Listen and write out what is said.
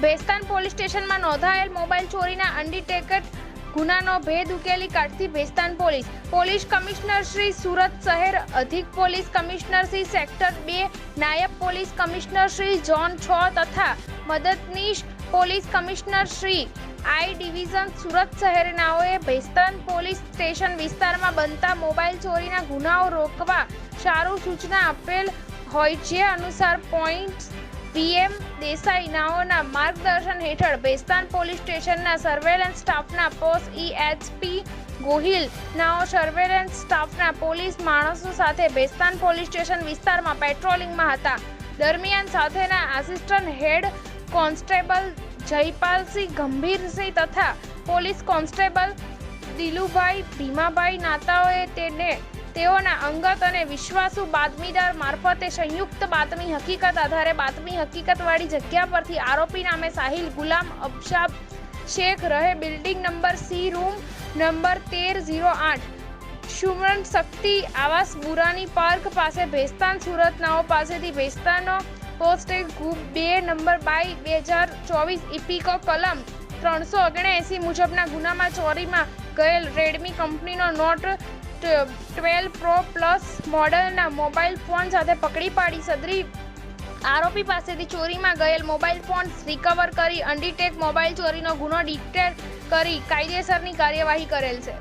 Bhestan police સ્ટેશનમાં નોંધાયેલ mobile ચોરીના અનડિટેકેડ ગુનાનો ભેદ ઉકેલી કાઢતી Bhestan police. Police commissioner Shri Surat શહેર, અધિક પોલીસ કમિશનર શ્રી સેક્ટર બે, નાયબ પોલીસ કમિશનર શ્રી ઝોન છ તથા મદદનીશ police commissioner Shri I division Surat શહેરનાઓએ Bhestan police station વિસ્તારમાં બનતા મોબાઈલ ચોરીના ગુનાઓ રોકવા સારું સૂચના આપેલ હોય જે અનુસાર પોઈન્ટ પીએમ દેસાઈ નાઓના માર્ગદર્શન હેઠળ ભેસ્તાન પોલીસ સ્ટેશનના સર્વેલન્સ સ્ટાફના પોસ ઈએચપી ગોહિલ નાઓ સર્વેલન્સ સ્ટાફના પોલીસ માણસો સાથે ભેસ્તાન પોલીસ સ્ટેશન વિસ્તારમાં પેટ્રોલિંગમાં હતા. દરમિયાન સાથેના assistant head constable Jaypalsinh, Gambhirsinh તથા પોલીસ કોન્સ્ટેબલ દિલુભાઈ ભીમાભાઈ નાતાઓએ તેને તેઓના અંગત અને વિશ્વાસુ બાતમીદાર મારફતે સંયુક્ત બાતમી હકીકત આધારે બાતમી હકીકતવાળી જગ્યા પરથી આરોપી નામે સાહિલ ગુલામ અબશાબ શેખ રહે building number C room number તેર ઝીરો આઠ. સુમન શક્તિ આવાસ બુરાની પાર્ક પાસે ભેસ્તાન સુરત નાઓ પાસેથી ભેસ્તાનો પોસ્ટ ગ્રુપ બે નંબર બાય બે હજાર ચોવીસ ઇપિકો કલમ ત્રણસો ઓગણએંસી મુજબના ગુનામાં ચોરીમાં ગયેલ રેડમી કંપનીનો નોટ ટ્વેલ્વ પ્રો પ્લસ મોડલના મોબાઈલ ફોન સાથે પકડી પાડી સદરી. આરોપી પાસેથી ચોરીમાં ગયેલ મોબાઈલ ફોન રિકવર કરી અનડિટેક મોબાઈલ ચોરીનો ગુનો ડિટેક કરી કાયદેસરની કાર્યવાહી કરેલ છે.